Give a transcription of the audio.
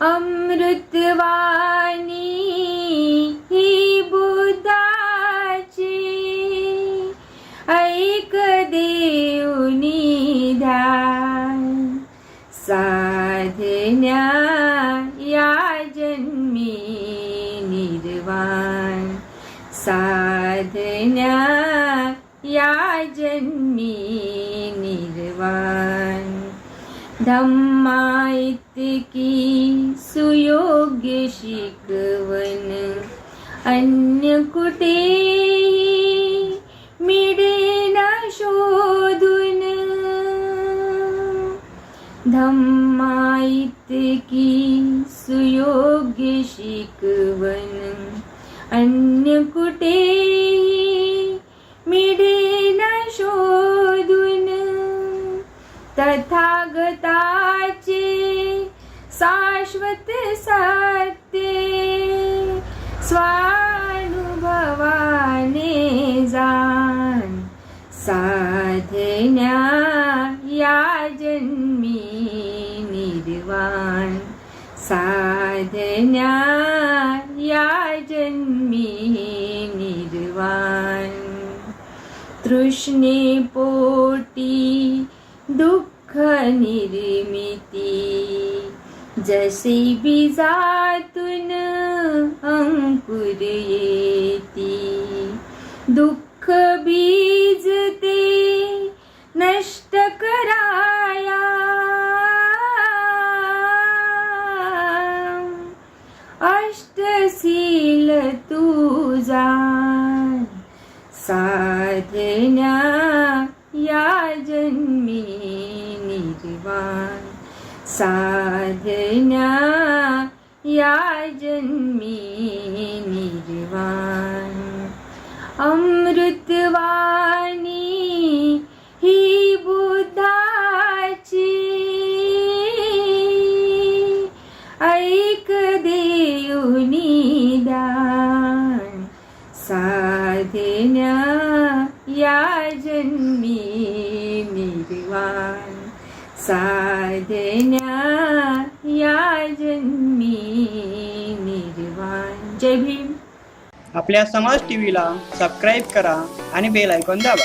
अमृतवाणी ही बुद्धाची ऐक देवनी ध्यान. साधन्या या जन्मी निर्वाण. साधन्या या जन्मी निर्वाण. धम्मा इतकी सुयोग्य शिकवण अन्य कुठेही मिळे ना शोधून। धम्मा इतकी सुयोग्य शिकवण अन्य कुठेही मिळे ना शोधून। तथागता शाश्वत सत्य स्वानुभवाने जाण साधन्या या जन्मी निर्वाण साधन्या या जन्मी निर्वाण। तृष्णे पोटी दुःख निर्मिती जसे बीजातून अंकुर येती। दुःख बीज ते नष्ट कराया। अष्टशील तुझा साधन्या या जन्मी निर्वाण। साधन्या या जन्मी निर्वाण. अमृतवाणी ही बुद्धाची ऐक देऊनी दान. साधन्या या जन्मी निर्वाण. देण्या या जन्मी निर्वाण. जय भीम. आपल्या समाज टीव्हीला सबस्क्राईब करा आणि बेल ऐकून दाबा.